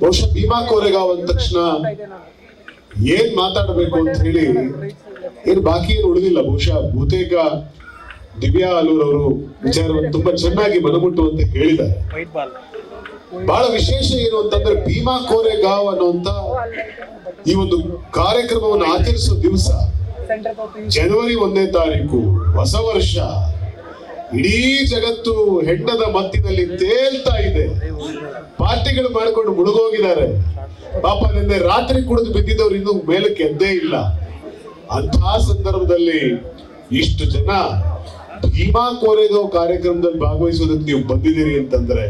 ಬಹುಶಃ ಭೀಮಾ ಕೋರೆಗಾವ್ ಅಂದ ತಕ್ಷಣ ಏನ್ ಮಾತಾಡಬೇಕು ಅಂತ ಹೇಳಿ ಏನ್ ಬಾಕಿ ಏನು ಉಳಿದಿಲ್ಲ. ಬಹುಶಃ ಬಹುತೇಕ ದಿವ್ಯಾ ಅಲೂರ್ ಅವರು ವಿಚಾರವನ್ನು ತುಂಬಾ ಚೆನ್ನಾಗಿ ಮನಮುಟ್ಟುವಂತೆ ಹೇಳಿದ್ದಾರೆ. ಬಹಳ ವಿಶೇಷ ಏನು ಅಂತಂದ್ರೆ ಭೀಮಾ ಕೋರೆಗಾವ್ ಅನ್ನುವಂತ ಈ ಒಂದು ಕಾರ್ಯಕ್ರಮವನ್ನು ಆಚರಿಸುವ ದಿವಸ ಜನವರಿ ಒಂದನೇ ತಾರೀಕು ಹೊಸ ವರ್ಷ. ಇಡೀ ಜಗತ್ತು ಹೆಂಡದ ಮತ್ತಿನಲ್ಲಿ ತೇಲ್ತಾ ಇದೆ. ಪಾರ್ಟಿಗಳು ಮಾಡಿಕೊಂಡು ಮುಳುಗೋಗಿದ್ದಾರೆ. ಪಾಪ ನಿನ್ನೆ ರಾತ್ರಿ ಕುಡಿದು ಬಿದ್ದಿದ್ದವ್ರು ಇನ್ನೂ ಮೇಲಕ್ಕೆ ಎದ್ದೇ ಇಲ್ಲ. ಅಂತಹ ಸಂದರ್ಭದಲ್ಲಿ ಇಷ್ಟು ಜನ ಭೀಮಾ ಕೋರೆಗಾವ್ ಕಾರ್ಯಕ್ರಮದಲ್ಲಿ ಭಾಗವಹಿಸೋದಕ್ಕೆ ನೀವು ಬಂದಿದ್ದೀರಿ ಅಂತಂದ್ರೆ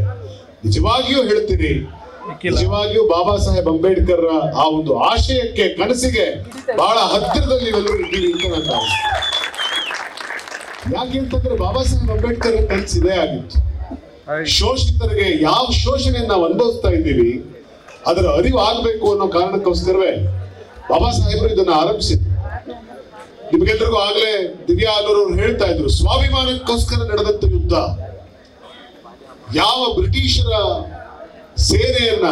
ನಿಜವಾಗಿಯೂ ಹೇಳ್ತೀನಿ. ನಿಜವಾಗಿಯೂ ಬಾಬಾ ಸಾಹೇಬ್ ಅಂಬೇಡ್ಕರ್ ಆ ಒಂದು ಆಶಯಕ್ಕೆ ಕನಸಿಗೆ ಬಹಳ ಹತ್ತಿರದಲ್ಲಿ ಇವೆಲ್ಲರೂ ಇದ್ದೀರಿ ಅಂತ ನನ್ನ ಭಾವನೆ. ಯಾಕೆ ಅಂತಂದ್ರೆ ಬಾಬಾ ಸಾಹೇಬ್ ಅಂಬೇಡ್ಕರ್ ಕನಸು ಇದೇ ಆಗಿತ್ತು. ಶೋಷಿತರಿಗೆ ಯಾವ ಶೋಷಣೆಯನ್ನು ನಾವು ಅನುಭವಿಸ್ತಾ ಇದ್ದೀವಿ ಅದರ ಅರಿವು ಆಗ್ಬೇಕು ಅನ್ನೋ ಕಾರಣಕ್ಕೋಸ್ಕರವೇ ಬಾಬಾ ಸಾಹೇಬರು ಇದನ್ನ ಆರಂಭಿಸಿದ್ರು. ನಿಮ್ಗೆಲ್ರಿಗೂ ಆಗ್ಲೇ ದಿವ್ಯಾ ಆಲೂರ್ ಅವರು ಹೇಳ್ತಾ ಇದ್ರು ಸ್ವಾಭಿಮಾನಕ್ಕೋಸ್ಕರ ನಡೆದಂತ ಯುದ್ಧ. ಯಾವ ಬ್ರಿಟಿಷರ ಸೇನೆಯನ್ನ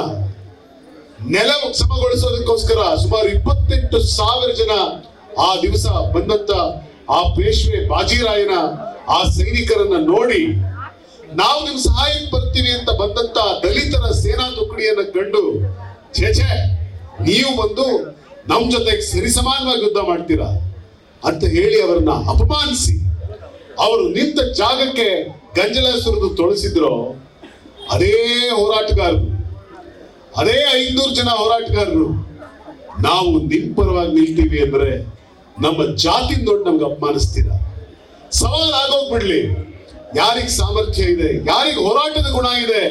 ನೆಲ ಸಮಗೊಳಿಸೋದಕ್ಕೋಸ್ಕರ ಸುಮಾರು ಇಪ್ಪತ್ತೆಂಟು ಸಾವಿರ ಜನ ಆ ದಿವಸ ಬಂದಂತ ಆ ಪೇಶ್ವೆ ಬಾಜಿರಾಯನ ಆ ಸೈನಿಕರನ್ನ ನೋಡಿ ನಾವು ನಿಮ್ ಸಹಾಯಕ್ಕೆ ಬರ್ತೀವಿ ಅಂತ ಬಂದಂತ ದಲಿತರ ಸೇನಾ ತುಕಡಿಯನ್ನ ಕಂಡು, ಛೇ ನೀವು ಬಂದು ನಮ್ ಜೊತೆಗೆ ಸರಿಸಮಾನವಾಗಿ ಯುದ್ಧ ಮಾಡ್ತೀರಾ ಅಂತ ಹೇಳಿ ಅವರನ್ನ ಅಪಮಾನಿಸಿ. ಅವರು ನಿಂತ ಜಾಗಕ್ಕೆ ಗಂಜಲ ಸುರಿದು ತೊಳಸಿದ್ರು, ಅದೇ ಹೋರಾಟಗಾರರು, ಅದೇ ಐನೂರು ಜನ ಹೋರಾಟಗಾರರು, ನಾವು ನಿಮ್ ಪರವಾಗಿ ನಿಲ್ತೀವಿ ಅಂದ್ರೆ ನಮ್ಮ ಜಾತಿ ನೋಡಿ ನಮ್ಗೆ ಅಪಮಾನಿಸ್ತೀರ? ಸವಾಲ್ ಆಗೋಗ್ಬಿಡ್ಲಿ. ಯಾರಿಗ ಸಾಮರ್ಥ್ಯ ಇದೆ, ಯಾರಿಗೆ ಹೋರಾಟದ ಗುಣ ಇದೆ,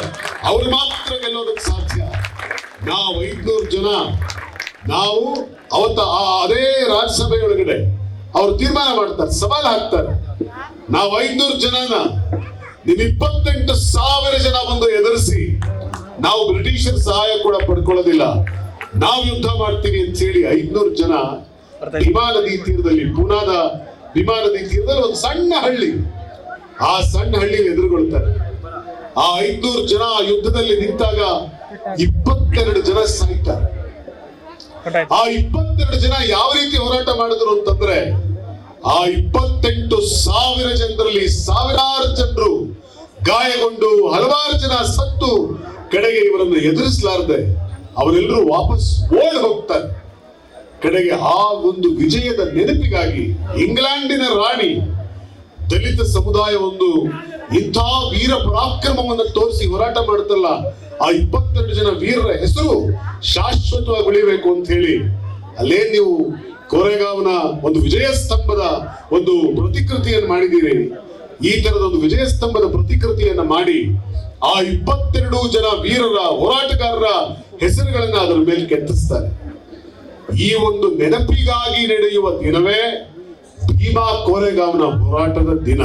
ಅವ್ರು ಮಾತ್ರ ಗೆಲ್ಲೋದಕ್ಕೆ ಸಾಧ್ಯ. ನಾವು ಐದ್ನೂರು ಜನ, ನಾವು ಅವತ್ತ ಆ ಅದೇ ರಾಜ್ಯಸಭೆಯೊಳಗಡೆ ಅವ್ರು ತೀರ್ಮಾನ ಮಾಡ್ತಾರೆ, ಸವಾಲ್ ಹಾಕ್ತಾರೆ. ನಾವು ಐದ್ನೂರು ಜನನ ನಿಮ್ ಇಪ್ಪತ್ತೆಂಟು ಸಾವಿರ ಜನ ಬಂದು ಎದುರಿಸಿ ನಾವು ಬ್ರಿಟಿಷರ್ ಸಹಾಯ ಕೂಡ ಪಡ್ಕೊಳ್ಳೋದಿಲ್ಲ. ನಾವು ಯುದ್ಧ ಮಾಡ್ತೀವಿ ಅಂತ ಹೇಳಿ ಐದ್ನೂರು ಜನ ಭೀಮಾ ನದಿ ತೀರದಲ್ಲಿ ಪೂನಾದ ಭೀಮಾ ನದಿ ತೀರದಲ್ಲಿ ಒಂದು ಸಣ್ಣ ಹಳ್ಳಿ. ಆ ಸಣ್ಣ ಹಳ್ಳಿ ಎದುರುಗೊಳ್ತಾರೆ. ಆ ಐದ್ನೂರು ಜನ ಆ ಯುದ್ಧದಲ್ಲಿ ನಿಂತಾಗ ಇಪ್ಪತ್ತೆರಡು ಜನ ಸಾಯ್ತಾರೆ. ಆ ಇಪ್ಪತ್ತೆರಡು ಜನ ಯಾವ ರೀತಿ ಹೋರಾಟ ಮಾಡಿದ್ರು ಅಂತಂದ್ರೆ ಆ ಇಪ್ಪತ್ತೆಂಟು ಸಾವಿರ ಜನರಲ್ಲಿ ಸಾವಿರಾರು ಜನರು ಗಾಯಗೊಂಡು ಹಲವಾರು ಜನ ಸತ್ತು. ಕಡೆಗೆ ಇವರನ್ನು ಎದುರಿಸಲಾರದೆ ಅವರೆಲ್ಲರೂ ವಾಪಸ್ ಓಡ್ ಹೋಗ್ತಾರೆ. ಕಡೆಗೆ ಆ ಒಂದು ವಿಜಯದ ನೆನಪಿಗಾಗಿ ಇಂಗ್ಲೆಂಡಿನ ರಾಣಿ ದಲಿತ ಸಮುದಾಯ ಒಂದು ಇಂಥ ವೀರ ಪರಾಕ್ರಮವನ್ನು ತೋರಿಸಿ ಹೋರಾಟ ಮಾಡುತ್ತಲ್ಲ, ಆ ಇಪ್ಪತ್ತೆಂಟು ಜನ ವೀರರ ಹೆಸರು ಶಾಶ್ವತವಾಗಿ ಉಳಿಬೇಕು ಅಂತ ಹೇಳಿ ಅಲ್ಲೇ ನೀವು ಕೋರೆಗಾಂವ್ನ ಒಂದು ವಿಜಯ ಸ್ತಂಭದ ಒಂದು ಪ್ರತಿಕೃತಿಯನ್ನು ಮಾಡಿದ್ದೀರಿ. ಈ ತರದ ಒಂದು ವಿಜಯ ಸ್ತಂಭದ ಪ್ರತಿಕೃತಿಯನ್ನ ಮಾಡಿ ಆ ಇಪ್ಪತ್ತೆರಡು ಜನ ವೀರರ ಹೋರಾಟಗಾರರ ಹೆಸರುಗಳನ್ನ ಅದರ ಮೇಲೆ ಕೆತ್ತಿಸ್ತಾರೆ. ಈ ಒಂದು ನೆನಪಿಗಾಗಿ ನಡೆಯುವ ದಿನವೇ ಭೀಮಾ ಕೋರೆಗಾಂವ್ನ ಹೋರಾಟದ ದಿನ.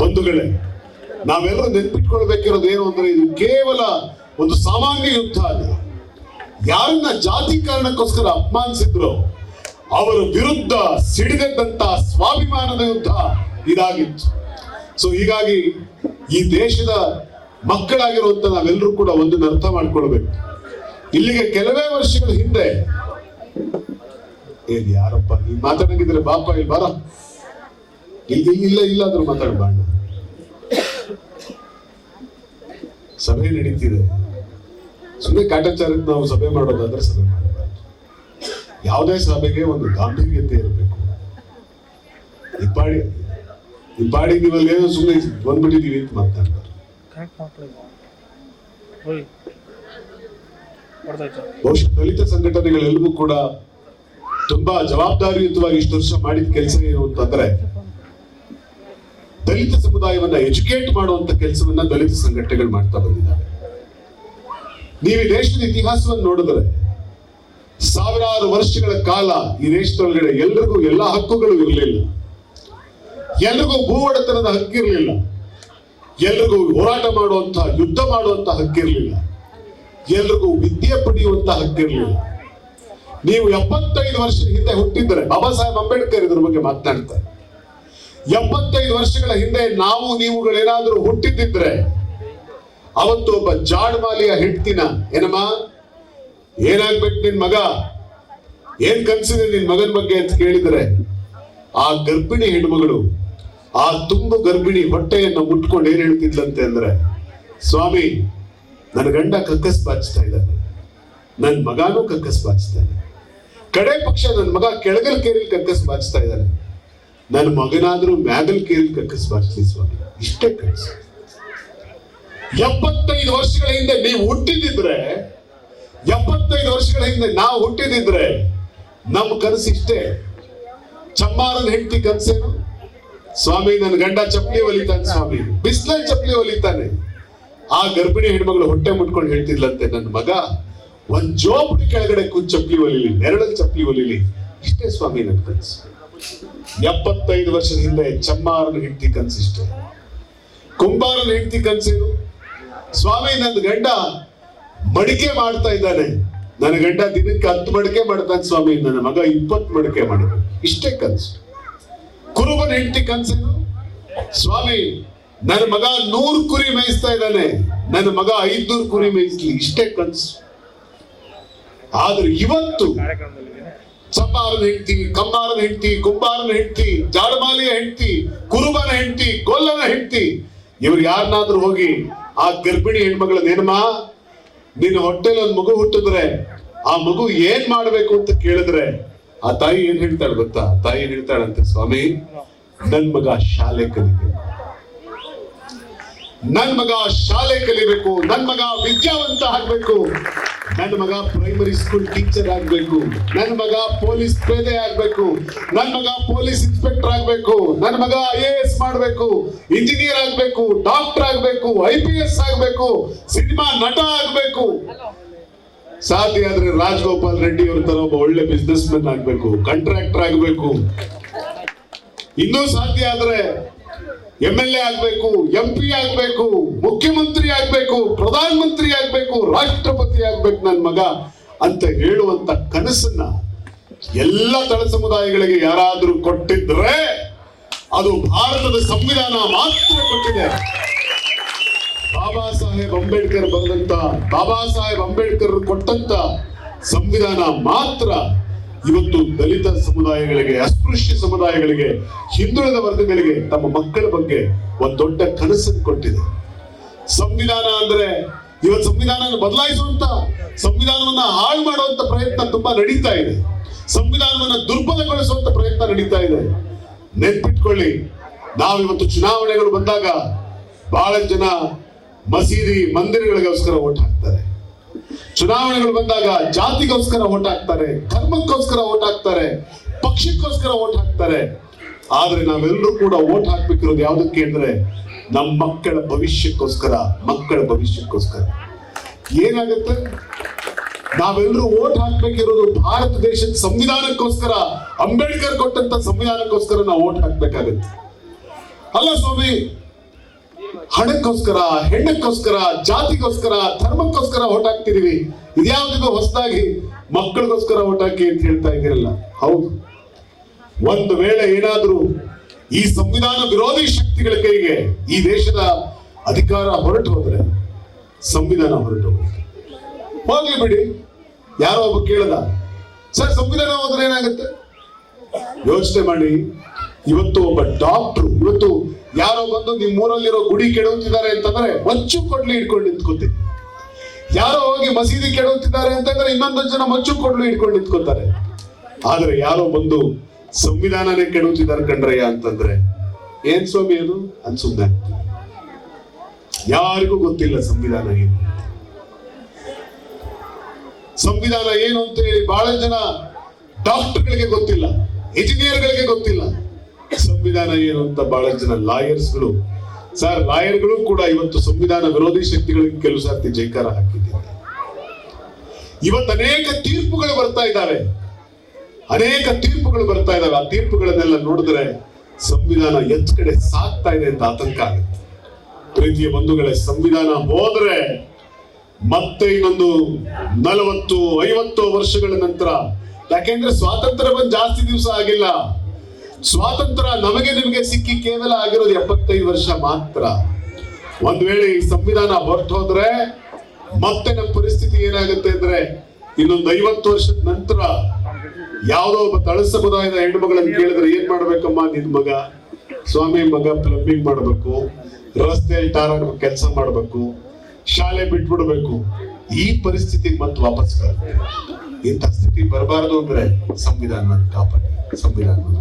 ಬಂಧುಗಳೇ ನಾವೆಲ್ಲರೂ ನೆನ್ಪಿಟ್ಕೊಳ್ಬೇಕಿರೋದು ಏನು ಅಂದ್ರೆ ಇದು ಕೇವಲ ಒಂದು ಸಾಮಾನ್ಯ ಯುದ್ಧ ಅಲ್ಲ. ಯಾರನ್ನ ಜಾತಿ ಕಾರಣಕ್ಕೋಸ್ಕರ ಅಪಮಾನಿಸಿದ್ರು, ಅವರ ವಿರುದ್ಧ ಸಿಡಿದಂತ ಸ್ವಾಭಿಮಾನದ ಯುದ್ಧ ಇದಾಗಿತ್ತು. ಸೊ ಹೀಗಾಗಿ ಈ ದೇಶದ ಮಕ್ಕಳಾಗಿರುವಂತ ನಾವೆಲ್ಲರೂ ಕೂಡ ಒಂದನ್ನು ಅರ್ಥ ಮಾಡ್ಕೊಳ್ಬೇಕು. ಇಲ್ಲಿಗೆ ಕೆಲವೇ ವರ್ಷಗಳ ಹಿಂದೆ ಏನ್ ಯಾರಪ್ಪ ನೀನ್ ಮಾತಾಡಂಗಿದ್ರೆ ಬಾಪ ಇಲ್ಲಿ ಬಾರ. ಇಲ್ಲಿ ಇಲ್ಲ ಇಲ್ಲ ಮಾತಾಡ್ಬಾಣ ಸಭೆ ನಡೀತಿದೆ. ಸುಮ್ಮನೆ ಕಾಟಾಚಾರಕ್ಕೆ ನಾವು ಸಭೆ ಮಾಡೋದಾದ್ರೆ ಸಭೆ ಮಾಡಬಾರ್ದು. ಯಾವುದೇ ಸಭೆಗೆ ಒಂದು ಗಾಂಭೀರ್ಯತೆ ಇರಬೇಕು. ಇಬ್ಬಾಡಿ ಇಬ್ಬಾಡಿ ನೀವಲ್ಲಿ ಸುಮ್ಮನೆ ಬಂದ್ಬಿಟ್ಟಿದೀವಿ ಅಂತ ಮಾತಾಡ್ತಾರೆ. ಬಹುಶಃ ದಲಿತ ಸಂಘಟನೆಗಳೆಲ್ಲವೂ ಕೂಡ ತುಂಬಾ ಜವಾಬ್ದಾರಿಯುತವಾಗಿ ಇಷ್ಟು ವರ್ಷ ಮಾಡಿದ ಕೆಲಸ ಏನು ಅಂತಂದ್ರೆ ದಲಿತ ಸಮುದಾಯವನ್ನ ಎಜುಕೇಟ್ ಮಾಡುವಂತ ಕೆಲಸವನ್ನ ದಲಿತ ಸಂಘಟನೆಗಳು ಮಾಡ್ತಾ ಬಂದಿದ್ದಾರೆ. ನೀವು ಈ ದೇಶದ ಇತಿಹಾಸವನ್ನು ನೋಡಿದ್ರೆ ಸಾವಿರಾರು ವರ್ಷಗಳ ಕಾಲ ಈ ದೇಶದೊಳಗಡೆ ಎಲ್ರಿಗೂ ಎಲ್ಲಾ ಹಕ್ಕುಗಳು ಇರಲಿಲ್ಲ. ಎಲ್ರಿಗೂ ಭೂ ಒಡೆತನದ ಹಕ್ಕಿರಲಿಲ್ಲ. ಎಲ್ರಿಗೂ ಹೋರಾಟ ಮಾಡುವಂತ, ಯುದ್ಧ ಮಾಡುವಂತ ಹಕ್ಕಿರಲಿಲ್ಲ. ಎಲ್ರಿಗೂ ವಿದ್ಯೆ ಪಡೆಯುವಂತ ಹಕ್ಕಿರಲಿಲ್ಲ ನೀವು. ಎಪ್ಪತ್ತೈದು ವರ್ಷದ ಹಿಂದೆ ಹುಟ್ಟಿದ್ರೆ ಬಾಬಾ ಸಾಹೇಬ್ ಅಂಬೇಡ್ಕರ್ ಇದ್ರ ಬಗ್ಗೆ ಮಾತನಾಡ್ತಾರೆ. ಎಪ್ಪತ್ತೈದು ವರ್ಷಗಳ ಹಿಂದೆ ನಾವು ನೀವುಗಳೇನಾದ್ರೂ ಹುಟ್ಟಿದ್ದಿದ್ರೆ ಅವತ್ತು ಒಬ್ಬ ಜಾಡ್ಮಾಲಿಯ ಹೆಂಡ್ತಿನ, ಏನಮ್ಮ? ಏನಾಗ್ಬೇಕು ನಿನ್ ಮಗ? ಏನ್ ಕನ್ಸಿದೆ ನಿನ್ ಮಗನ ಬಗ್ಗೆ ಅಂತ ಕೇಳಿದ್ರೆ ಆ ಗರ್ಭಿಣಿ ಹೆಣ್ಮಗಳು, ಆ ತುಂಬು ಗರ್ಭಿಣಿ ಹೊಟ್ಟೆಯನ್ನು ಮುಟ್ಕೊಂಡು ಏನ್ ಹೇಳ್ತಿದ್ಲಂತೆ ಅಂದ್ರೆ, ಸ್ವಾಮಿ ನನ್ನ ಗಂಡ ಕಕ್ಕಸ್ ಬಾಚ್ತಾ ಇದ್ದಾನೆ. ನನ್ನ ಮಗನೂ ಕಕ್ಕಸ್ ಬಾಚ್ತಾನೆ ಕಡೆ ಪಕ್ಷ ನನ್ನ ಮಗ ಕೆಳಗಲ್ ಕೇರಿ ಕಕ್ಕಸ್ ಬಾಚ್ತಾ ಇದ್ದಾನೆ. ನನ್ನ ಮಗನಾದ್ರೂ ಮ್ಯಾಗಲ್ ಕೇರಿಲ್ ಕಕ್ಕಸ್ ಬಾಚ್ಲಿ ಸ್ವಾಮಿ. ಇಷ್ಟೇ ಕನಸು ಎಪ್ಪತ್ತೈದು ವರ್ಷಗಳ ಹಿಂದೆ ನೀವು ಹುಟ್ಟಿದಿದ್ರೆ, ಎಪ್ಪತ್ತೈದು ವರ್ಷಗಳ ಹಿಂದೆ ನಾವು ಹುಟ್ಟಿದಿದ್ರೆ ನಮ್ಮ ಕನಸು ಇಷ್ಟೇ. ಚಮ್ಮಾರನ ಹೆಂಡತಿ ಕನಸೇನು? ಸ್ವಾಮಿ ನನ್ನ ಗಂಡ ಚಪ್ಪಲಿ ಒಲಿತಾನೆ ಸ್ವಾಮಿ. ಬಿಸ್ಲಲ್ಲಿ ಚಪ್ಪಲಿ ಹೊಲಿತಾನೆ. ಆ ಗರ್ಭಿಣಿ ಹೆಣ್ಮಗಳು ಹೊಟ್ಟೆ ಮುಟ್ಕೊಂಡು ಹೇಳ್ತಿದ್ಲಂತೆ, ನನ್ನ ಮಗ, ಒಂದ್ ಜೋಪಡಿ ಕೆಳಗಡೆ ಕೂತ್ ಚಪ್ಪಲಿ ಒಲಿಲಿ ನೆರಳಲ್ಲಿ ಚಪ್ಪಲಿ ಒಲಿಲಿ ಇಷ್ಟೇ ಸ್ವಾಮಿ ನನ್ನ ಕನಸು. ಎಪ್ಪತ್ತೈದು ವರ್ಷದ ಹಿಂದೆ ಚಮ್ಮಾರನ ಹೆಂಡತಿ ಕನಸು ಇಷ್ಟೇ. ಕುಂಬಾರನ ಹೆಂಡತಿ ಕನಸೇನು ಸ್ವಾಮಿ ನನ್ನ ಗಂಡ ಮಡಿಕೆ ಮಾಡ್ತಾ ಇದ್ದಾನೆ. ನನ್ನ ಗಂಡ ದಿನಕ್ಕೆ ಹತ್ತು ಮಡಿಕೆ ಮಾಡ್ತಾನೆ ಸ್ವಾಮಿ, ನನ್ನ ಮಗ ಇಪ್ಪತ್ತು ಮಡಿಕೆ ಮಾಡಬೇಕು ಇಷ್ಟೇ ಕನಸು. ಕುರುಬನ ಹೆಂಡತಿ ಕನಸೇನು? ಸ್ವಾಮಿ ನನ್ನ ಮಗ ನೂರು ಕುರಿ ಮೇಯಿಸ್ತಾ ಇದ್ದಾನೆ. ನನ್ನ ಮಗ ಐದ್ನೂರು ಕುರಿ ಮೇಯಿಸ್ಲಿ. ಇಷ್ಟೇ ಕನ್ಸು. ಆದ್ರೆ ಇವತ್ತು ಚಪ್ಪಾರನ ಹೆಂಡತಿ, ಕಂಬಾರನ ಹೆಂಡತಿ ಕುಂಬಾರನ ಹೆಂಡತಿ, ಜಾಡಮಾಲಿಯ ಹೆಂಡತಿ, ಕುರುಬನ ಹೆಂಡತಿ ಗೊಲ್ಲನ ಹೆಂಡತಿ, ಇವ್ರು ಯಾರನ್ನಾದ್ರೂ ಹೋಗಿ ಆ ಗರ್ಭಿಣಿ ಹೆಣ್ಮಗಳ ನೇನಮ್ಮ ನಿನ್ನ ಹೊಟ್ಟೆಲಿ ಒಂದ್ ಮಗು ಹುಟ್ಟಿದ್ರೆ ಆ ಮಗು ಏನ್ ಮಾಡ್ಬೇಕು ಅಂತ ಕೇಳಿದ್ರೆ ಆ ತಾಯಿ ಏನ್ ಹೇಳ್ತಾಳೆ ಗೊತ್ತಾ? ತಾಯಿ ಏನ್ ಹೇಳ್ತಾಳಂತೆ, ಸ್ವಾಮಿ, ನನ್ ಮಗ ಶಾಲೆ ಕಲಿಬೇಕು. ನನ್ ಮಗ ಶಾಲೆ ಕಲಿಬೇಕು ನನ್ನ ಮಗ ವಿದ್ಯಾವಂತ ಆಗ್ಬೇಕು ನನ್ನ ಮಗ ಪ್ರೈಮರಿ ಸ್ಕೂಲ್ ಟೀಚರ್ ಆಗ್ಬೇಕು ನನ್ನ ಮಗ ಪೊಲೀಸ್ ಪೇದೆ ಆಗ್ಬೇಕು ನನ್ನ ಮಗ ಪೊಲೀಸ್ ಇನ್ಸ್ಪೆಕ್ಟರ್ ಆಗ್ಬೇಕು ನನ್ನ ಮಗ ಐ ಎ ಎಸ್ ಮಾಡ್ಬೇಕು ಇಂಜಿನಿಯರ್ ಆಗ್ಬೇಕು ಡಾಕ್ಟರ್ ಆಗ್ಬೇಕು ಐ ಪಿ ಎಸ್ ಆಗ್ಬೇಕು ಸಿನಿಮಾ ನಟ ಆಗ್ಬೇಕು. ಸಾಧ್ಯ ಆದ್ರೆ ರಾಜಗೋಪಾಲ್ ರೆಡ್ಡಿ ಅವ್ರ ತರ ಒಬ್ಬ ಒಳ್ಳೆ ಬಿಸ್ನೆಸ್ ಮೆನ್ ಆಗ್ಬೇಕು ಕಾಂಟ್ರಾಕ್ಟರ್ ಆಗ್ಬೇಕು. ಇನ್ನೂ ಸಾಧ್ಯ ಆದ್ರೆ ಎಂ ಎಲ್ ಎ ಆಗಬೇಕು ಎಂ ಪಿ ಆಗ್ಬೇಕು, ಮುಖ್ಯಮಂತ್ರಿ ಆಗಬೇಕು ಪ್ರಧಾನ ಮಂತ್ರಿ ಆಗ್ಬೇಕು, ರಾಷ್ಟ್ರಪತಿ ಆಗಬೇಕು ನನ್ನ ಮಗ ಅಂತ ಹೇಳುವಂತ ಕನಸನ್ನ ಎಲ್ಲ ತಳ ಸಮುದಾಯಗಳಿಗೆ ಯಾರಾದರೂ ಕೊಟ್ಟಿದ್ರೆ ಅದು ಭಾರತದ ಸಂವಿಧಾನ ಮಾತ್ರ ಕೊಟ್ಟಿದೆ. ಬಾಬಾ ಸಾಹೇಬ್ ಅಂಬೇಡ್ಕರ್ ಬರೆದಂತ ಬಾಬಾ ಸಾಹೇಬ್ ಅಂಬೇಡ್ಕರ್ ಕೊಟ್ಟಂತ ಸಂವಿಧಾನ ಮಾತ್ರ ಇವತ್ತು ದಲಿತ ಸಮುದಾಯಗಳಿಗೆ, ಅಸ್ಪೃಶ್ಯ ಸಮುದಾಯಗಳಿಗೆ, ಹಿಂದುಳಿದ ವರ್ಗಗಳಿಗೆ, ತಮ್ಮ ಮಕ್ಕಳ ಬಗ್ಗೆ ಒಂದು ದೊಡ್ಡ ಕನಸನ್ನು ಕೊಟ್ಟಿದೆ. ಸಂವಿಧಾನ ಅಂದ್ರೆ ಇವತ್ತು ಸಂವಿಧಾನ ಬದಲಾಯಿಸುವಂತ, ಸಂವಿಧಾನವನ್ನ ಹಾಳು ಮಾಡುವಂತ ಪ್ರಯತ್ನ ತುಂಬಾ ನಡೀತಾ ಇದೆ. ಸಂವಿಧಾನವನ್ನ ದುರ್ಬಲಗೊಳಿಸುವಂತ ಪ್ರಯತ್ನ ನಡೀತಾ ಇದೆ. ನೆನ್ಪಿಟ್ಕೊಳ್ಳಿ, ನಾವಿವತ್ತು ಚುನಾವಣೆಗಳು ಬಂದಾಗ ಬಹಳ ಜನ ಮಸೀದಿ ಮಂದಿರಗಳಿಗೋಸ್ಕರ ಓಟ್ ಹಾಕ್ತಾರೆ. ಚುನಾವಣೆಗಳು ಬಂದಾಗ ಜಾತಿಗೋಸ್ಕರ ಓಟ್ ಹಾಕ್ತಾರೆ, ಧರ್ಮಕ್ಕೋಸ್ಕರ ಓಟ್ ಹಾಕ್ತಾರೆ, ಪಕ್ಷಕ್ಕೋಸ್ಕರ ಓಟ್ ಹಾಕ್ತಾರೆ. ಆದ್ರೆ ನಾವೆಲ್ಲರೂ ಕೂಡ ಓಟ್ ಹಾಕ್ಬೇಕಿರೋದು ಯಾವ್ದಕ್ಕೆ ಅಂದ್ರೆ ನಮ್ಮ ಮಕ್ಕಳ ಭವಿಷ್ಯಕ್ಕೋಸ್ಕರ ಮಕ್ಕಳ ಭವಿಷ್ಯಕ್ಕೋಸ್ಕರ. ಏನಾಗುತ್ತೆ? ನಾವೆಲ್ಲರೂ ಓಟ್ ಹಾಕ್ಬೇಕಿರೋದು ಭಾರತ ದೇಶದ ಸಂವಿಧಾನಕ್ಕೋಸ್ಕರ, ಅಂಬೇಡ್ಕರ್ ಕೊಟ್ಟಂತ ಸಂವಿಧಾನಕ್ಕೋಸ್ಕರ ನಾವು ಓಟ್ ಹಾಕ್ಬೇಕಾಗತ್ತೆ. ಅಲ್ಲ ಸ್ವಾಮಿ ಹಣಕ್ಕೋಸ್ಕರ, ಹೆಣ್ಣಕ್ಕೋಸ್ಕರ, ಜಾತಿಗೋಸ್ಕರ, ಧರ್ಮಕ್ಕೋಸ್ಕರ ಓಟ್ ಇದ್ಯಾವುದಿಗೂ ಹೊಸದಾಗಿ ಮಕ್ಕಳಿಗೋಸ್ಕರ ಓಟ್ ಹಾಕಿ ಅಂತ ಹೇಳ್ತಾ ಇದ್ದೀರಲ್ಲ. ಹೌದು. ಒಂದು ವೇಳೆ ಏನಾದರೂ ಈ ಸಂವಿಧಾನ ವಿರೋಧಿ ಶಕ್ತಿಗಳ ಕೈಗೆ ಈ ದೇಶದ ಅಧಿಕಾರ ಹೊರಟು ಹೋದ್ರೆ, ಸಂವಿಧಾನ ಹೊರಟು ಹೋಗ್ಲಿ ಬಿಡಿ. ಯಾರೋ ಒಬ್ಬ ಕೇಳದ, ಸರ್, ಸಂವಿಧಾನ ಹೋದ್ರೆ ಏನಾಗುತ್ತೆ? ಯೋಚನೆ ಮಾಡಿ. ಇವತ್ತು ಒಬ್ಬ ಡಾಕ್ಟ್ರು ಯಾರೋ ಬಂದು ನಿಮ್ ಊರಲ್ಲಿರೋ ಗುಡಿ ಕೆಡುತ್ತಿದ್ದಾರೆ ಅಂತಂದ್ರೆ ಮಚ್ಚು ಕೊಡ್ಲಿ ಇಟ್ಕೊಂಡು ನಿಂತ್ಕೋತೀನಿ ಯಾರೋ ಹೋಗಿ ಮಸೀದಿ ಕೆಡುತ್ತಿದ್ದಾರೆ ಅಂತಂದ್ರೆ ಇನ್ನೊಂದು ಜನ ಮಚ್ಚು ಕೊಡ್ಲು ಇಟ್ಕೊಂಡು ನಿಂತ್ಕೋತಾರೆ ಆದ್ರೆ ಯಾರೋ ಬಂದು ಸಂವಿಧಾನನೇ ಕೆಡುತ್ತಿದ್ದಾರೆ ಕಂಡ್ರಯ್ಯ ಅಂತಂದ್ರೆ ಏನ್ ಸ್ವಾಮಿ ಅದು? ಅನ್ಸುತ್ತೆ ಯಾರಿಗೂ ಗೊತ್ತಿಲ್ಲ ಸಂವಿಧಾನ ಏನು ಸಂವಿಧಾನ ಏನು ಅಂತ ಹೇಳಿ ಬಹಳ ಜನ ಡಾಕ್ಟರ್ಗಳಿಗೆ ಗೊತ್ತಿಲ್ಲ, ಇಂಜಿನಿಯರ್ಗಳಿಗೆ ಗೊತ್ತಿಲ್ಲ. ಸಂವಿಧಾನ ಏನು ಅಂತ ಬಹಳ ಜನ ಲಾಯರ್ಸ್ಗಳು ಸರ್ ಲಾಯರ್ಗಳು ಕೂಡ ಇವತ್ತು ಸಂವಿಧಾನ ವಿರೋಧಿ ಶಕ್ತಿಗಳಿಗೆ ಕೆಲವು ಸರ್ತಿ ಜೈಕಾರ ಹಾಕಿದ್ದಾರೆ. ಇವತ್ತು ಅನೇಕ ತೀರ್ಪುಗಳು ಬರ್ತಾ ಇದ್ದಾವೆ. ಅನೇಕ ತೀರ್ಪುಗಳು ಬರ್ತಾ ಇದ್ದಾವೆ. ಆ ತೀರ್ಪುಗಳನ್ನೆಲ್ಲ ನೋಡಿದ್ರೆ ಸಂವಿಧಾನ ಎಚ್ ಕಡೆ ಸಾಗ್ತಾ ಇದೆ ಅಂತ ಆತಂಕ ಆಗುತ್ತೆ. ಪ್ರೀತಿಯ ಬಂಧುಗಳೇ, ಸಂವಿಧಾನ ಹೋದ್ರೆ ಮತ್ತೆ ಇನ್ನೊಂದು ನಲವತ್ತು, ಐವತ್ತು ವರ್ಷಗಳ ನಂತರ ಯಾಕೆಂದ್ರೆ ಸ್ವಾತಂತ್ರ್ಯ ಬಂದು ಜಾಸ್ತಿ ದಿವಸ ಆಗಿಲ್ಲ. ಸ್ವಾತಂತ್ರ್ಯ ನಮಗೆ ನಿಮಗೆ ಸಿಕ್ಕಿ ಕೇವಲ ಆಗಿರೋದು ಎಪ್ಪತ್ತೈದು ವರ್ಷ ಮಾತ್ರ. ಒಂದ್ ವೇಳೆ ಈ ಸಂವಿಧಾನ ಹೊರಟೋದ್ರೆ ಮತ್ತೆ ನಮ್ಮ ಪರಿಸ್ಥಿತಿ ಏನಾಗುತ್ತೆ ಅಂದ್ರೆ ಇನ್ನೊಂದು ಐವತ್ತು ವರ್ಷದ ನಂತರ ಯಾವುದೋ ಒಬ್ಬ ತಳ ಸಮುದಾಯದ ಹೆಣ್ಣು ಮಗಳನ್ನು ಕೇಳಿದ್ರೆ ಏನ್ ಮಾಡ್ಬೇಕಮ್ಮ ನಿನ್ ಮಗ? ಸ್ವಾಮಿ, ಮಗ ಪ್ಲಂಬಿಂಗ್ ಮಾಡ್ಬೇಕು, ರಸ್ತೆಯಲ್ಲಿ ಟಾರ್ ಕೆಲಸ ಮಾಡ್ಬೇಕು, ಶಾಲೆ ಬಿಟ್ಬಿಡ್ಬೇಕು. ಈ ಪರಿಸ್ಥಿತಿ ಮತ್ತೆ ವಾಪಸ್ ಬರುತ್ತೆ. ಇಂಥ ಸ್ಥಿತಿ ಬರಬಾರದು ಅಂದ್ರೆ ಸಂವಿಧಾನ ಕಾಪಾಡಿ. ಸಂವಿಧಾನವನ್ನು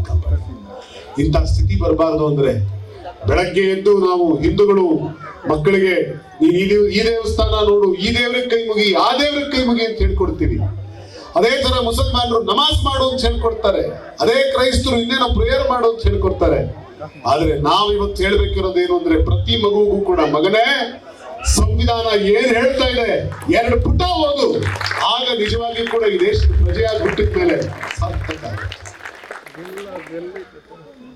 ಇಂಥ ಸ್ಥಿತಿ ಬರಬಾರದು ಅಂದ್ರೆ ಬೆಳಗ್ಗೆ ಎದ್ದು ನಾವು ಹಿಂದೂಗಳು ಮಕ್ಕಳಿಗೆ ನೀನ್ ಈ ದೇವ್- ಈ ದೇವಸ್ಥಾನ ನೋಡು, ಈ ದೇವ್ರಿಗೆ ಕೈ ಮುಗಿ, ಆ ದೇವ್ರಿಗೆ ಕೈ ಮುಗಿ ಅಂತ ಹೇಳ್ಕೊಡ್ತೀವಿ. ಅದೇ ತರ ಮುಸಲ್ಮಾನರು ನಮಾಜ್ ಮಾಡು ಅಂತ ಹೇಳ್ಕೊಡ್ತಾರೆ. ಅದೇ ಕ್ರೈಸ್ತರು ಇನ್ನೇನೋ ಪ್ರೇಯರ್ ಮಾಡು ಅಂತ ಹೇಳ್ಕೊಡ್ತಾರೆ. ಆದ್ರೆ ನಾವು ಇವತ್ತು ಹೇಳ್ಬೇಕಿರೋದು ಏನು ಅಂದ್ರೆ ಪ್ರತಿ ಮಗುಗೂ ಕೂಡ ಮಗನೇ, ಸಂವಿಧಾನ ಏನ್ ಹೇಳ್ತಾ ಇದೆ, ಎರಡು ಪುಟ ಓದು. ಆಗ ನಿಜವಾಗಿ ಕೂಡ ಈ ದೇಶದ ಪ್ರಜೆಯಾಗಿ ಹುಟ್ಟಿದ ಮೇಲೆ ಸಾರ್ಥಕ.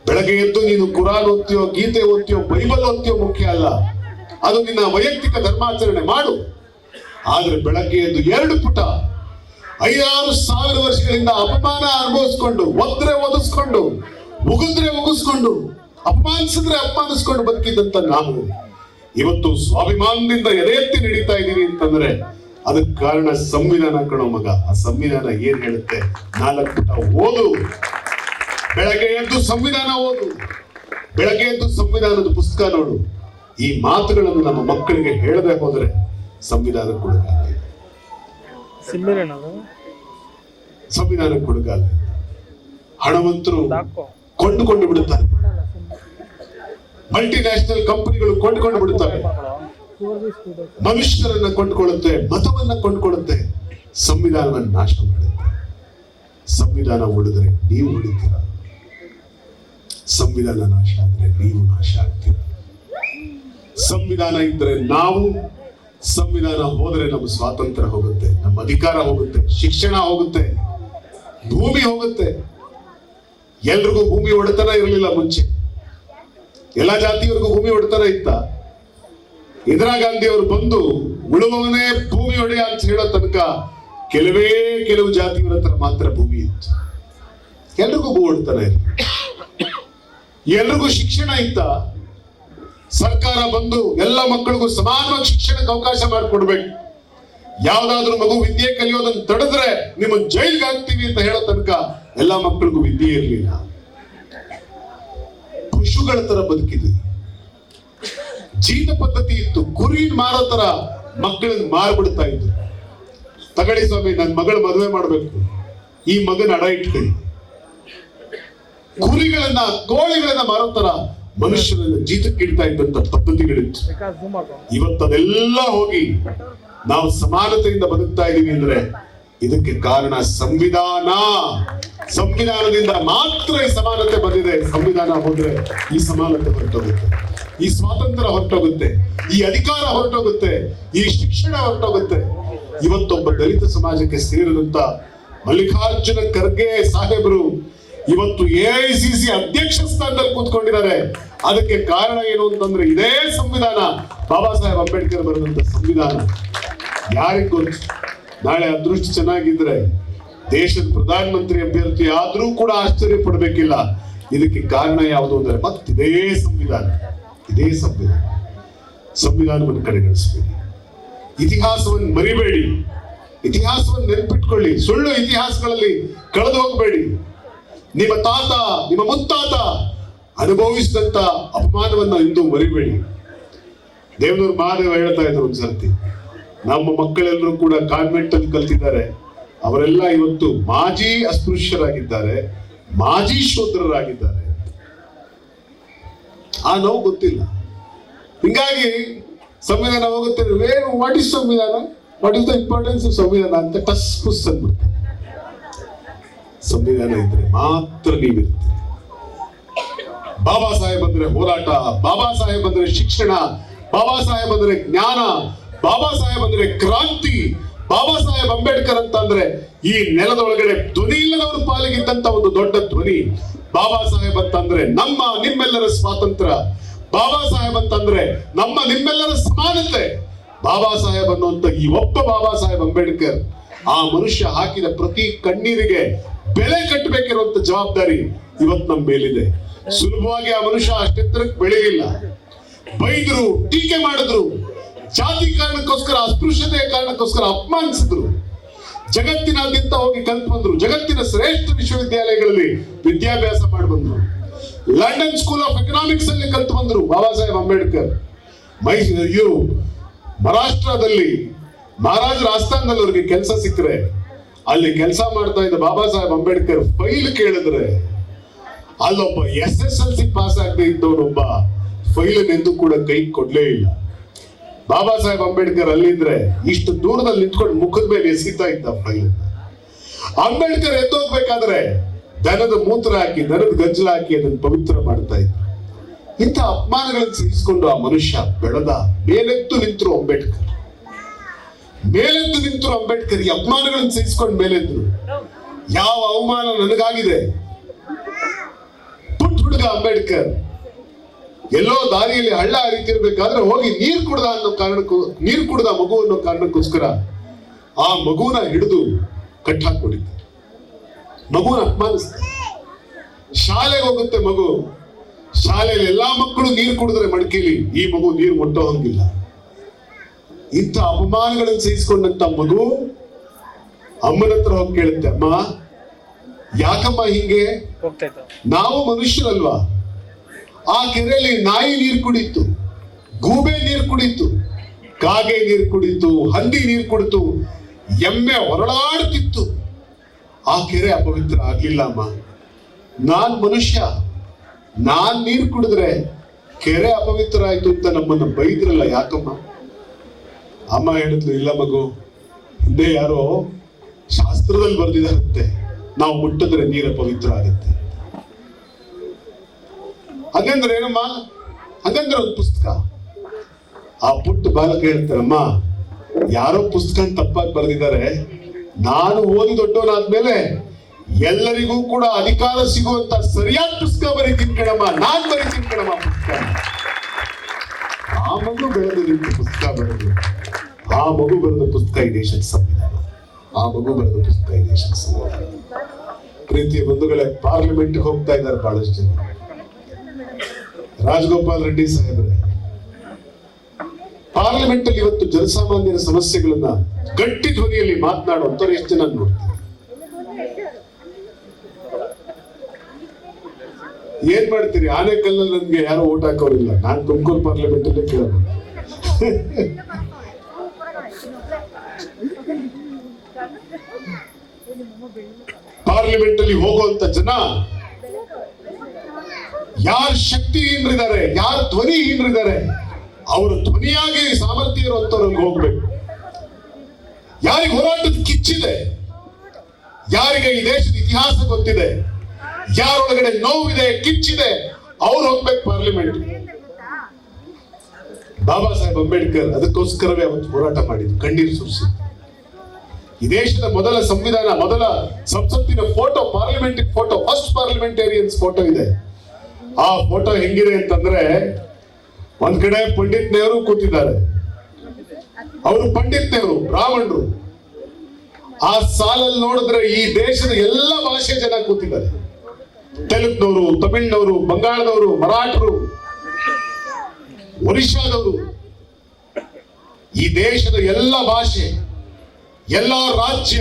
ಬೆಳಗ್ಗೆ ಎದ್ದು ನೀನು ಕುರಾನ್ ಓದ್ತೀಯೋ, ಗೀತೆ ಓದ್ತೀಯೋ, ಬೈಬಲ್ ಓದ್ತೀಯೋ ಮುಖ್ಯ ಅಲ್ಲ. ಅದು ನಿನ್ನ ವೈಯಕ್ತಿಕ ಧರ್ಮಾಚರಣೆ ಮಾಡು. ಆದ್ರೆ ಬೆಳಗ್ಗೆ ಎದ್ದು ಎರಡು ಪುಟ, ಐದಾರು ಸಾವಿರ ವರ್ಷಗಳಿಂದ ಅಪಮಾನ ಅನುಭವಿಸ್ಕೊಂಡು, ಒದ್ರೆ ಒದಿಸ್ಕೊಂಡು, ಉಗಿದ್ರೆ ಉಗಿಸ್ಕೊಂಡು, ಅಪಮಾನಿಸಿದ್ರೆ ಅಪಮಾನಿಸ್ಕೊಂಡು ಬದುಕಿದ್ದಂತ ನಾವು. ಇವತ್ತು ಸ್ವಾಭಿಮಾನದಿಂದ ಎದೆ ಎತ್ತಿ ನಡೀತಾ ಇದ್ದೀವಿ ಅಂತಂದ್ರೆ ಅದಕ್ಕೆ ಕಾರಣ ಸಂವಿಧಾನ ಕಣೋ ಮಗ. ಆ ಸಂವಿಧಾನ ಏನ್ ಹೇಳುತ್ತೆ? ನಾಲ್ಕು ಪುಟ ಓದು. ಬೆಳಗ್ಗೆ ಎದ್ದು ಸಂವಿಧಾನ ಓದು. ಬೆಳಗ್ಗೆ ಎದ್ದು ಸಂವಿಧಾನದ ಪುಸ್ತಕ ನೋಡು. ಈ ಮಾತುಗಳನ್ನು ನಮ್ಮ ಮಕ್ಕಳಿಗೆ ಹೇಳದೆ ಹೋದರೆ ಸಂವಿಧಾನ ಕೊಡಗಾಲ ಸಿಮ್ಮಿರೇನದು ಸಂವಿಧಾನ ಕೊಡಗಾಲ ಹಣವಂತರು ಕೊಂಡುಕೊಂಡು ಬಿಡುತ್ತಾರೆ. ಮಲ್ಟಿ ನ್ಯಾಷನಲ್ ಕಂಪನಿಗಳು ಕೊಂಡುಕೊಂಡು ಬಿಡುತ್ತವೆ ಮನುಷ್ಯರನ್ನ ಕೊಂಡುಕೊಳ್ಳುತ್ತೆ ಮತವನ್ನ ಕೊಂಡುಕೊಳ್ಳುತ್ತೆ. ಸಂವಿಧಾನವನ್ನು ನಾಶ ಮಾಡುತ್ತೆ. ಸಂವಿಧಾನ ಉಳಿದ್ರೆ ನೀವು ಉಳಿತೀರ ಸಂವಿಧಾನ ನಾಶ ಆದ್ರೆ ನೀವು ನಾಶ ಆಗ್ತೀರ ಸಂವಿಧಾನ ಇದ್ರೆ ನಾವು, ಸಂವಿಧಾನ ಹೋದ್ರೆ ನಮ್ಮ ಸ್ವಾತಂತ್ರ್ಯ ಹೋಗುತ್ತೆ, ನಮ್ಮ ಅಧಿಕಾರ ಹೋಗುತ್ತೆ, ಶಿಕ್ಷಣ ಹೋಗುತ್ತೆ, ಭೂಮಿ ಹೋಗುತ್ತೆ. ಎಲ್ರಿಗೂ ಭೂಮಿ ಒಡೆತನ ಇರಲಿಲ್ಲ ಮುಂಚೆ. ಎಲ್ಲ ಜಾತಿಯವರಿಗೂ ಭೂಮಿ ಒಡೆತನ ಇತ್ತ. ಇಂದಿರಾ ಗಾಂಧಿ ಅವರು ಬಂದು ಉಳುವವನೇ ಭೂಮಿ ಒಡೆಯ ಅಂತ ಹೇಳೋ ತನಕ ಕೆಲವೇ, ಕೆಲವು ಜಾತಿಯವರ ಮಾತ್ರ ಭೂಮಿ ಇತ್ತು. ಎಲ್ರಿಗೂ ಭೂ ಒಡೆತನ ಇತ್ತು ಎಲ್ರಿಗೂ ಶಿಕ್ಷಣ ಇತ್ತ. ಸರ್ಕಾರ ಬಂದು ಎಲ್ಲ ಮಕ್ಕಳಿಗೂ ಸಮಾನವಾಗಿ ಶಿಕ್ಷಣಕ್ಕೆ ಅವಕಾಶ ಮಾಡಿಕೊಡ್ಬೇಕು. ಯಾವ್ದಾದ್ರು ಮಗು ವಿದ್ಯೆ ಕಲಿಯೋದನ್ನ ತಡೆದ್ರೆ ನಿಮ್ಮ ಜೈಲ್ಗೆ ಹಾಕ್ತೀವಿ ಅಂತ ಹೇಳೋ ತನಕ ಎಲ್ಲ ಮಕ್ಕಳಿಗೂ ವಿದ್ಯೆ ಇರಲಿಲ್ಲ. ಪಶುಗಳ ತರ ಬದುಕಿದ್ವಿ. ಜೀತ ಪದ್ಧತಿ ಇತ್ತು. ಕುರಿ ಮಾರೋ ತರ ಮಕ್ಕಳನ್ನ ಮಾರ್ಬಿಡ್ತಾ ಇದ್ರು. ತಗಳಿ ಸ್ವಾಮಿ ನನ್ನ ಮಗಳ ಮದುವೆ ಮಾಡ್ಬೇಕು. ಈ ಮಗನ ಅಡ ಇಟ್ಕೊಳ್ಳಿ. ಕುರಿಗಳನ್ನ ಕೋಳಿಗಳನ್ನ ಮಾರೋ ತರ ಮನುಷ್ಯರನ್ನ ಜೀತಕ್ಕೆ ಇಡ್ತಾ ಇದ್ದಂತ ಪದ್ಧತಿಗಳಿತ್ತು. ಇವತ್ತದೆಲ್ಲ ಹೋಗಿ ನಾವು ಸಮಾನತೆಯಿಂದ ಬದುಕ್ತಾ ಇದ್ದೀವಿ ಅಂದ್ರೆ ಇದಕ್ಕೆ ಕಾರಣ ಸಂವಿಧಾನ. ಸಂವಿಧಾನದಿಂದ ಮಾತ್ರ ಈ ಸಮಾನತೆ ಬಂದಿದೆ. ಸಂವಿಧಾನ ಹೋದ್ರೆ ಈ ಸಮಾನತೆ ಹೊರಟೋಗುತ್ತೆ. ಈ ಸ್ವಾತಂತ್ರ್ಯ ಹೊರಟೋಗುತ್ತೆ. ಈ ಅಧಿಕಾರ ಹೊರಟೋಗುತ್ತೆ. ಈ ಶಿಕ್ಷಣ ಹೊರಟೋಗುತ್ತೆ. ಇವತ್ತೊಬ್ಬ ದಲಿತ ಸಮಾಜಕ್ಕೆ ಸೇರಿದಂತ ಮಲ್ಲಿಕಾರ್ಜುನ ಖರ್ಗೆ ಸಾಹೇಬರು ಇವತ್ತು ಎಐಸಿಸಿ ಅಧ್ಯಕ್ಷ ಸ್ಥಾನದಲ್ಲಿ ಕೂತ್ಕೊಂಡಿದ್ದಾರೆ. ಅದಕ್ಕೆ ಕಾರಣ ಏನು ಅಂತಂದ್ರೆ ಇದೇ ಸಂವಿಧಾನ. ಬಾಬಾ ಸಾಹೇಬ್ ಅಂಬೇಡ್ಕರ್ ಬರೆದಂತ ಸಂವಿಧಾನ. ಯಾರಿಗೂ ಗೊತ್ತು? ನಾಳೆ ಅದೃಷ್ಟ ಚೆನ್ನಾಗಿದ್ರೆ ದೇಶದ ಪ್ರಧಾನಮಂತ್ರಿ ಅಭ್ಯರ್ಥಿ ಆದ್ರೂ ಕೂಡ ಆಶ್ಚರ್ಯ ಪಡಬೇಕಿಲ್ಲ. ಇದಕ್ಕೆ ಕಾರಣ ಯಾವುದು ಅಂದ್ರೆ ಮತ್ತಿದೇ ಸಂವಿಧಾನ. ಇದೇ ಸಂವಿಧಾನ. ಸಂವಿಧಾನವನ್ನು ಕಡೆಗಣಿಸಬೇಡಿ. ಇತಿಹಾಸವನ್ನು ಮರಿಬೇಡಿ. ಇತಿಹಾಸವನ್ನು ನೆನಪಿಟ್ಕೊಳ್ಳಿ. ಸುಳ್ಳು ಇತಿಹಾಸಗಳಲ್ಲಿ ಕಳೆದು ಹೋಗಬೇಡಿ. ನಿಮ್ಮ ತಾತ, ನಿಮ್ಮ ಮುತ್ತಾತ ಅನುಭವಿಸಿದಂತ ಅಪಮಾನವನ್ನ ಇಂದು ಮರಿಬೇಡಿ. ದೇವನೂರು ಮಹಾದೇವ ಹೇಳ್ತಾ ಇದ್ರು ಒಂದ್ಸರ್ತಿ ನಮ್ಮ ಮಕ್ಕಳೆಲ್ಲರೂ ಕೂಡ ಕಾನ್ವೆಂಟ್ ಅಲ್ಲಿ ಕಲ್ತಿದ್ದಾರೆ. ಅವರೆಲ್ಲ ಇವತ್ತು ಮಾಜಿ ಅಸ್ಪೃಶ್ಯರಾಗಿದ್ದಾರೆ, ಮಾಜಿ ಶೂದ್ರರಾಗಿದ್ದಾರೆ. ಆ ನೋವು ಗೊತ್ತಿಲ್ಲ. ಹಿಂಗಾಗಿ ಸಂವಿಧಾನ ಹೋಗುತ್ತೆ. ವೇರ್ ವಾಟ್ ಇಸ್ ಸಂವಿಧಾನ? What is the importance of ಸಂವಿಧಾನ ಅಂತ ಟಸ್ ಪುಸ್ ಅಂದ್ಬಿಡ್ತಾರೆ. ಸಂವಿಧಾನ ಇದ್ರೆ ಮಾತ್ರ ನೀವಿರ್ತೀರಿ. ಬಾಬಾ ಸಾಹೇಬ್ ಅಂದ್ರೆ ಹೋರಾಟ, ಬಾಬಾ ಸಾಹೇಬ್ ಅಂದ್ರೆ ಶಿಕ್ಷಣ, ಬಾಬಾ ಸಾಹೇಬ್ ಅಂದ್ರೆ ಜ್ಞಾನ, ಬಾಬಾ ಸಾಹೇಬ್ ಅಂದ್ರೆ ಕ್ರಾಂತಿ, ಬಾಬಾ ಸಾಹೇಬ್ ಅಂಬೇಡ್ಕರ್ ಅಂತ ಅಂದ್ರೆ ಈ ನೆಲದೊಳಗಡೆ ಧ್ವನಿ ಇಲ್ಲದವರ ಪಾಲಿಗಿದ್ದಂತ ಒಂದು ದೊಡ್ಡ ಧ್ವನಿ. ಬಾಬಾ ಸಾಹೇಬ್ ಅಂತಂದ್ರೆ ನಮ್ಮ ನಿಮ್ಮೆಲ್ಲರ ಸ್ವಾತಂತ್ರ್ಯ. ಬಾಬಾ ಸಾಹೇಬ್ ಅಂತಂದ್ರೆ ನಮ್ಮ ನಿಮ್ಮೆಲ್ಲರ ಸಮಾನತೆ. ಬಾಬಾ ಸಾಹೇಬ್ ಅನ್ನುವಂತ ಈ ಒಬ್ಬ ಬಾಬಾ ಸಾಹೇಬ್ ಅಂಬೇಡ್ಕರ್ ಆ ಮನುಷ್ಯ ಹಾಕಿದ ಪ್ರತಿ ಕಣ್ಣೀರಿಗೆ ಬೆಲೆ ಕಟ್ಟಬೇಕಿರುವಂತ ಜವಾಬ್ದಾರಿ ಇವತ್ತು ನಮ್ಮ ಮೇಲಿದೆ. ಸುಲಭವಾಗಿ ಆ ಮನುಷ್ಯ ಅಷ್ಟೆತ್ತರಕ್ಕೆ ಬೆಳೆಯಿಲ್ಲ ಬೈದ್ರು, ಟೀಕೆ ಮಾಡಿದ್ರು, ಜಾತಿ ಕಾರಣಕ್ಕೋಸ್ಕರ, ಅಸ್ಪೃಶ್ಯತೆಯ ಕಾರಣಕ್ಕೋಸ್ಕರ ಅಪಮಾನಿಸಿದ್ರು. ಜಗತ್ತಿನಾದ್ಯಂತ ಹೋಗಿ ಕಲ್ತು ಬಂದ್ರು. ಜಗತ್ತಿನ ಶ್ರೇಷ್ಠ ವಿಶ್ವವಿದ್ಯಾಲಯಗಳಲ್ಲಿ ವಿದ್ಯಾಭ್ಯಾಸ ಮಾಡಿ ಬಂದ್ರು. ಲಂಡನ್ ಸ್ಕೂಲ್ ಆಫ್ ಎಕನಾಮಿಕ್ಸ್ ಅಲ್ಲಿ ಕಲ್ತು ಬಂದ್ರು ಬಾಬಾ ಸಾಹೇಬ್ ಅಂಬೇಡ್ಕರ್. ಮೈಸೂರು, ಮಹಾರಾಷ್ಟ್ರದಲ್ಲಿ ಮಹಾರಾಜರ ಆಸ್ಥಾನದಲ್ಲಿ ಅವ್ರಿಗೆ ಕೆಲಸ ಸಿಕ್ಕರೆ. ಅಲ್ಲಿ ಕೆಲಸ ಮಾಡ್ತಾ ಇದ್ದ ಬಾಬಾ ಸಾಹೇಬ್ ಅಂಬೇಡ್ಕರ್ ಫೈಲ್ ಕೇಳಿದ್ರೆ, ಅಲ್ಲೊಬ್ಬ S S L C pass ಆಗದೆ ಇದ್ದವನೊಬ್ಬ ಫೈಲ್ ಎಂದು ಕೂಡ ಕೈ ಕೊಡ್ಲೇ ಇಲ್ಲ. ಬಾಬಾ ಸಾಹೇಬ್ ಅಂಬೇಡ್ಕರ್ ಅಲ್ಲಿದ್ರೆ ಇಷ್ಟು ದೂರದಲ್ಲಿ ನಿಂತ್ಕೊಂಡು ಮುಖದ ಮೇಲೆ ಎಸಿತಾ ಇದ್ದ ಫೈಲ್ ಅಂಬೇಡ್ಕರ್ ಎದ್ದೋಗ್ಬೇಕಾದ್ರೆ ದನದ ಮೂತ್ರ ಹಾಕಿ, ದನದ ಗಜ್ಜಲ ಹಾಕಿ ಅದನ್ನು ಪವಿತ್ರ ಮಾಡ್ತಾ ಇದ್ದ ಇಂಥ ಅಪಮಾನಗಳನ್ನು ಸಹಿಸಿಕೊಂಡು ಆ ಮನುಷ್ಯ ಬೆಳೆದ, ಮೇಲೆತ್ತು ನಿಂತರು ಅಂಬೇಡ್ಕರ್. ಮೇಲೆದ್ದು ನಿಂತರು ಅಂಬೇಡ್ಕರ್ ಅಪಮಾನಗಳನ್ನು ಸಹಿಸಿಕೊಂಡು ಮೇಲೆದ್ರು. ಯಾವ ಅವಮಾನ ನನಗಾಗಿದೆ? ಪುಟ್ಟ ಹುಡುಗ ಅಂಬೇಡ್ಕರ್, ಎಲ್ಲೋ ದಾರಿಯಲ್ಲಿ ಹಳ್ಳ ಹರಿತಿರ್ಬೇಕಾದ್ರೆ ಹೋಗಿ ನೀರ್ ಕುಡ್ದ ಅನ್ನೋ ಕಾರಣಕ್ಕೂ, ನೀರ್ ಕುಡ್ದ ಮಗು ಅನ್ನೋ ಕಾರಣಕ್ಕೋಸ್ಕರ ಆ ಮಗುನ ಹಿಡಿದು ಕಟ್ಟಾಕೊಂಡಿದ್ದ ಮಗುನ ಅಪಮಾನಿಸ್ತ ಶಾಲೆಗೆ ಹೋಗುತ್ತೆ ಮಗು. ಶಾಲೆಯಲ್ಲಿ ಎಲ್ಲಾ ಮಕ್ಕಳು ನೀರು ಕುಡಿದ್ರೆ ಮಡಿಕೇಲಿ, ಈ ಮಗು ನೀರು ಮುಟ್ಟೋ ಹಂಗಿಲ್ಲ. ಇಂಥ ಅವಮಾನಗಳನ್ನು ಸಹಿಸಿಕೊಂಡಂತ ಮಗು ಅಮ್ಮನ ಹತ್ರ ಹೋಗಿ ಕೇಳುತ್ತೆ ಅಮ್ಮ ಯಾಕಮ್ಮ ಹಿಂಗೆ? ನಾವು ಮನುಷ್ಯರಲ್ವಾ? ಆ ಕೆರೆಯಲ್ಲಿ ನಾಯಿ ನೀರು ಕುಡಿತು ಗೂಬೆ ನೀರು ಕುಡಿತು ಕಾಗೆ ನೀರು ಕುಡಿತು ಹಂದಿ ನೀರು ಕುಡಿತು ಎಮ್ಮೆ ಹೊರಳಾಡ್ತಿತ್ತು ಆ ಕೆರೆ ಅಪವಿತ್ರ ಆಗ್ಲಿಲ್ಲ ಅಮ್ಮ. ನಾನ್ ಮನುಷ್ಯ. ನಾನ್ ನೀರು ಕುಡಿದ್ರೆ ಕೆರೆ ಅಪವಿತ್ರ ಆಯ್ತು ಅಂತ ನಮ್ಮನ್ನ ಬೈದ್ರಲ್ಲ ಯಾಕಮ್ಮ? ಅಮ್ಮ ಹೇಳಿದ್ಲು, ಇಲ್ಲ ಮಗು, ಹಿಂದೆ ಯಾರೋ ಶಾಸ್ತ್ರದಲ್ಲಿ ಬರೆದಿದ್ದಾರಂತೆ. ನಾವು ಮುಟ್ಟಿದ್ರೆ ನೀರ ಪವಿತ್ರ ಆಗುತ್ತೆ. ಹಾಗಂದ್ರೆ ಏನಮ್ಮ? ಹಾಗಂದ್ರೆ ಒಂದು ಪುಸ್ತಕ. ಆ ಪುಟ್ಟ ಬಾಲಕ ಹೇಳ್ತಾರಮ್ಮ, ಯಾರೋ ಪುಸ್ತಕ ತಪ್ಪಾಗಿ ಬರೆದಿದ್ದಾರೆ, ನಾನು ಓದಿ ದೊಡ್ಡವನಾದ್ಮೇಲೆ ಎಲ್ಲರಿಗೂ ಕೂಡ ಅಧಿಕಾರ ಸಿಗುವಂತ ಸರಿಯಾದ ಪುಸ್ತಕ ಬರೀತೀನಿ ಕಣಮ್ಮ, ನಾನ್ ಬರೀತೀನಿ ಕಣಮ್ಮ ಪುಸ್ತಕ. ಮಗು ಬೆಳೆದು ನಿಂತು ಪುಸ್ತಕ ದೇಶದ ಸಂವಿಧಾನ. ಆ ಮಗು ಬರೆದ ಪುಸ್ತಕ ಸಂವಿಧಾನ. ಪ್ರೀತಿಯ ಬಂಧುಗಳೇ ಪಾರ್ಲಿಮೆಂಟ್ ಹೋಗ್ತಾ ಇದ್ದಾರೆ ಬಹಳಷ್ಟು ಜನ. ರಾಜಗೋಪಾಲ್ ರೆಡ್ಡಿ ಸಾಹೇಬ್ರೆ ಪಾರ್ಲಿಮೆಂಟ್ ಅಲ್ಲಿ ಇವತ್ತು ಜನಸಾಮಾನ್ಯರ ಸಮಸ್ಯೆಗಳನ್ನ ಗಟ್ಟಿ ಧ್ವನಿಯಲ್ಲಿ ಮಾತನಾಡುವಂತವ್ರು ಎಷ್ಟು ಜನ ನೋಡ್ತಾರೆ? ಏನ್ ಮಾಡ್ತೀರಿ? ಆನೆಕಲ್ಲಲ್ಲಿ ನನ್ಗೆ ಯಾರು ಓಟ್ ಹಾಕೋರಿಲ್ಲ. ನಾನ್ ತುಮಕೂರು ಪಾರ್ಲಿಮೆಂಟ್ ಅಲ್ಲೇ ಕೇಳೋದು ಪಾರ್ಲಿಮೆಂಟ್ ಅಲ್ಲಿ ಹೋಗುವಂತ ಜನ ಯಾರ ಶಕ್ತಿಹೀನರಿದ್ದಾರೆ, ಯಾರ ಧ್ವನಿಹೀನರಿದ್ದಾರೆ, ಅವರು ಧ್ವನಿಯಾಗಿ ಸಾಮರ್ಥ್ಯ ಇರುವಂತವ್ರಿಗೆ ಹೋಗ್ಬೇಕು. ಯಾರಿಗೆ ಹೋರಾಟದ ಕಿಚ್ಚಿದೆ, ಯಾರಿಗೆ ಈ ದೇಶದ ಇತಿಹಾಸ ಗೊತ್ತಿದೆ, ಯಾರೊಳಗಡೆ ನೋವಿದೆ, ಕಿಚ್ಚಿದೆ, ಅವ್ರು ಹೋಗ್ಬೇಕು ಪಾರ್ಲಿಮೆಂಟ್. ಬಾಬಾ ಸಾಹೇಬ್ ಅಂಬೇಡ್ಕರ್ ಅದಕ್ಕೋಸ್ಕರವೇ ಅವತ್ತು ಹೋರಾಟ ಮಾಡಿದ್ರು, ಕಣ್ಣೀರು ಸುರಿಸಿದ್ರು. ಈ ದೇಶದ ಮೊದಲ ಸಂವಿಧಾನ, ಮೊದಲ ಸಂಸತ್ತಿನ photo parliament photo first parliamentarians photo ಇದೆ. ಆ ಫೋಟೋ ಹೆಂಗಿದೆ ಅಂತಂದ್ರೆ, ಒಂದ್ ಕಡೆ ಪಂಡಿತ್ ನೆಹರು ಕೂತಿದ್ದಾರೆ. ಅವರು ಪಂಡಿತ್ ನೆಹರು ಬ್ರಾಹ್ಮಣರು. ಆ ಸಾಲಲ್ಲಿ ನೋಡಿದ್ರೆ ಈ ದೇಶದ ಎಲ್ಲ ಭಾಷೆ ಜನ ಕೂತಿದ್ದಾರೆ. ತೆಲುಗ್ನವರು, ತಮಿಳ್ನವರು, ಬಂಗಾಳದವರು, ಮರಾಠರು ಒರಿಶಾದವರು ಈ ದೇಶದ ಎಲ್ಲ ಭಾಷೆ ಎಲ್ಲ ರಾಜ್ಯ,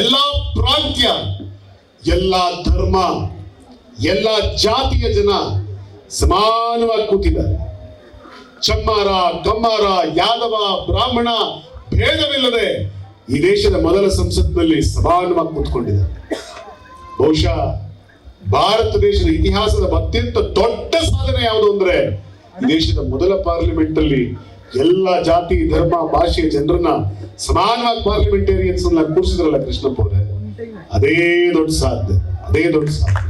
ಎಲ್ಲ ಪ್ರಾಂತ್ಯ, ಎಲ್ಲ ಧರ್ಮ, ಎಲ್ಲ ಜಾತಿಯ ಜನ ಸಮಾನವಾಗಿ ಕೂತಿದ್ದಾರೆ. ಚಮ್ಮಾರ, ಕಮ್ಮಾರ, ಯಾದವ, ಬ್ರಾಹ್ಮಣ ಭೇದವಿಲ್ಲದೆ ಈ ದೇಶದ ಮೊದಲ ಸಂಸತ್ನಲ್ಲಿ ಸಮಾನವಾಗಿ ಕೂತ್ಕೊಂಡಿದ್ದಾರೆ. ಬಹುಶಃ ಭಾರತ ದೇಶದ ಇತಿಹಾಸದ ಅತ್ಯಂತ ದೊಡ್ಡ ಸಾಧನೆ ಯಾವುದು ಅಂದ್ರೆ ದೇಶದ ಮೊದಲ ಪಾರ್ಲಿಮೆಂಟ್ ಅಲ್ಲಿ ಎಲ್ಲ ಜಾತಿ, ಧರ್ಮ, ಭಾಷೆ ಜನರನ್ನ ಸಮಾನವಾಗಿ ಪಾರ್ಲಿಮೆಂಟೇರಿಯನ್ಸ್ ಕೂರಿಸಿದ್ರಲ್ಲ ಕೃಷ್ಣಪ್ಪ ಅವರೇ? ಅದೇ ದೊಡ್ಡ ಸಾಧ್ಯ, ಅದೇ ದೊಡ್ಡ ಸಾಧ್ಯ.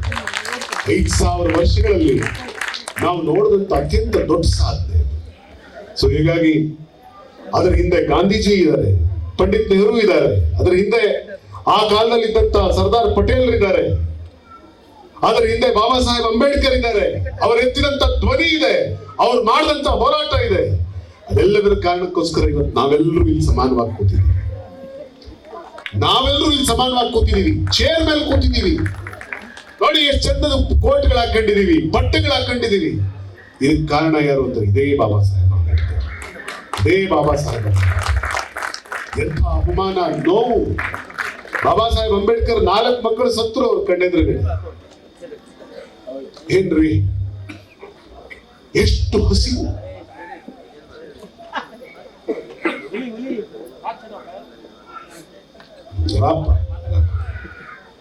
ಐದ್ ಸಾವಿರ ವರ್ಷಗಳಲ್ಲಿ ನಾವು ನೋಡಿದಂತ ಅತ್ಯಂತ ದೊಡ್ಡ ಸಾಧ್ಯ. ಸೊ ಹೀಗಾಗಿ ಅದರ ಹಿಂದೆ ಗಾಂಧೀಜಿ ಇದ್ದಾರೆ, ಪಂಡಿತ್ ನೆಹರು ಇದ್ದಾರೆ. ಅದರ ಹಿಂದೆ ಆ ಕಾಲದಲ್ಲಿ ಇದ್ದಂತ ಸರ್ದಾರ್ ಪಟೇಲ್ ಇದ್ದಾರೆ. ಅದರ ಹಿಂದೆ ಬಾಬಾ ಸಾಹೇಬ್ ಅಂಬೇಡ್ಕರ್ ಇದ್ದಾರೆ. ಅವರು ಎತ್ತಿದಂತ ಧ್ವನಿ ಇದೆ. ಅವ್ರು ಮಾಡಿದಂತ ಹೋರಾಟ ಇದೆ. ಅದೆಲ್ಲದರ ಕಾರಣಕ್ಕೋಸ್ಕರ ಇವತ್ತು ನಾವೆಲ್ಲರೂ ಇಲ್ಲಿ ಸಮಾನವಾಗಿ ಕೂತಿದ್ದೀವಿ. ನಾವೆಲ್ಲರೂ ಇಲ್ಲಿ ಸಮಾನವಾಗಿ ಕೂತಿದ್ದೀವಿ. ಚೇರ್ ಮೇಲೆ ಕೂತಿದ್ದೀವಿ. ನೋಡಿ ಎಷ್ಟು ಚಂದದ ಕೋಟ್ಗಳು ಹಾಕೊಂಡಿದೀವಿ ಬಟ್ಟೆಗಳು ಹಾಕೊಂಡಿದೀವಿ ಇದಕ್ಕೆ ಕಾರಣ ಯಾರು ಅಂತ ಇದೇ ಬಾಬಾ ಸಾಹೇಬ್ ಅಂಬೇಡ್ಕರ್ ಇದೇ ಬಾಬಾ ಸಾಹೇಬ್. ಎಂಥ ಅಪಮಾನ, ನೋವು. ಬಾಬಾ ಸಾಹೇಬ್ ಅಂಬೇಡ್ಕರ್ ನಾಲ್ಕು ಮಕ್ಕಳು ಸತ್ರು ಅವ್ರ ಕಣ್ಣೆದುರುಗಡೆ ಏನ್ರಿ? ಎಷ್ಟು ಹಸಿವು. ಪಾಪ